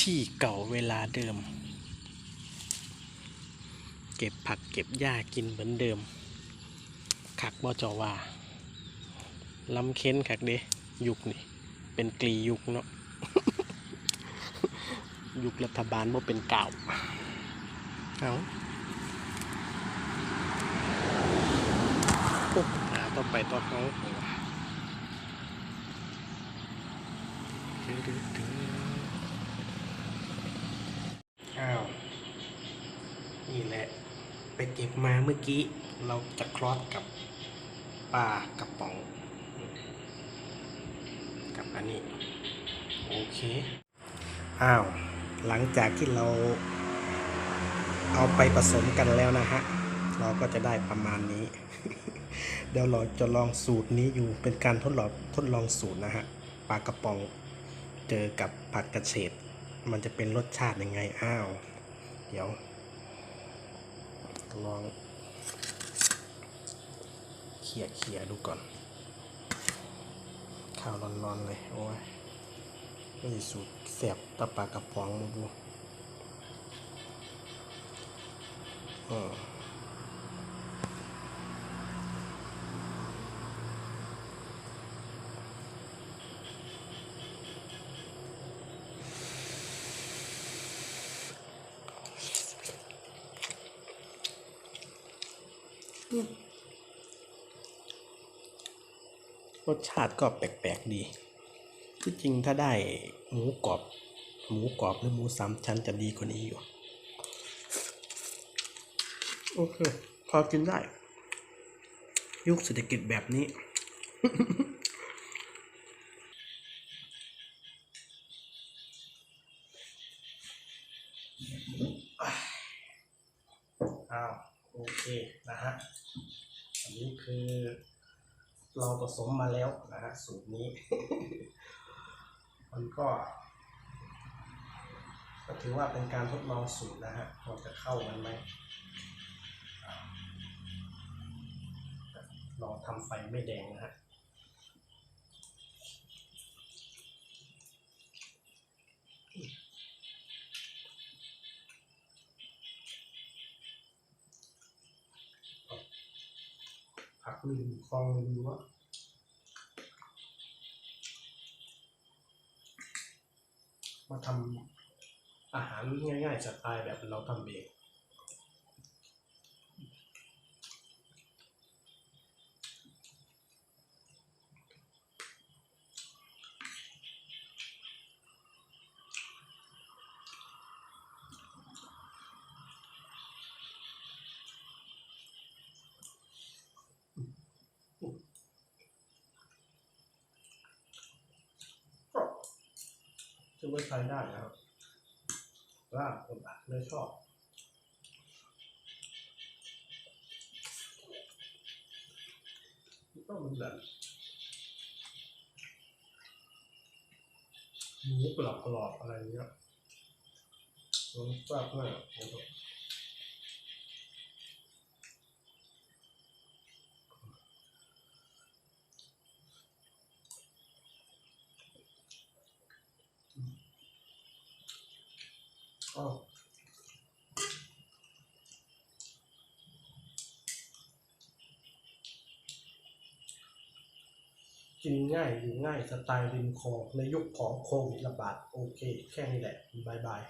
ที่เก่าเวลาเดิม เก็บผักเก็บหญ้ากินเหมือนเดิมขักบ่จอว่าลำเค้นขักเด้ยุคนี่เป็นกลียุคเนาะยุครัฐบาลบ่เป็นเก่าเอาปุ๊บหาต่อไปต่อเขาอ้าว นี่แหละ ไปเก็บมาเมื่อกี้ เราจะคลอดกับปลากระป๋อง กับอันนี้ โอเค อ้าว หลังจากที่เราเอาไปผสมกันแล้วนะฮะ เราก็จะได้ประมาณนี้ เดี๋ยวเราจะลองสูตรนี้อยู่เป็นการทดลองทดลองสูตรนะฮะปลากระป๋องเจอกับผักกระเฉดมันจะเป็นรสชาติยังไง อ้าว เดี๋ยว ลองเขี่ยเขี่ยดูก่อน ข้าวร้อนๆเลย โอ้ยไม่สูตรแสบตะปากระป๋องดูอืม รสชาติก็แปลกๆดี ที่จริงถ้าได้หมูกรอบ หมูกรอบหรือหมูสามชั้นจะดีกว่านี้อยู่ โอเค พอกินได้ ยุคเศรษฐกิจแบบนี้ อ้าว โอเคนะฮะอันนี้คือเราผสมมาแล้วนะฮะสูตรนี้ มันก็ก็ถือว่าเป็นการทดลองสูตรนะฮะเราจะเข้ากันไหมอ่าลองทำไฟไม่แดงนะฮะ ผักลืมฟองลืมว่ามาทำอาหารง่ายๆสไตล์แบบเราทำเองก็ จะไม่ใช้ได้นะครับว่าคนอาจไม่ชอบต้องมันแบบหมูกรอบกรอบอะไรเงี้ยมันแซ่บมากนะครับอ้าว กินง่ายอยู่ง่ายสไตล์ริมคลองในยุคของโควิดระบาดโอเค แค่นี้แหละบายบาย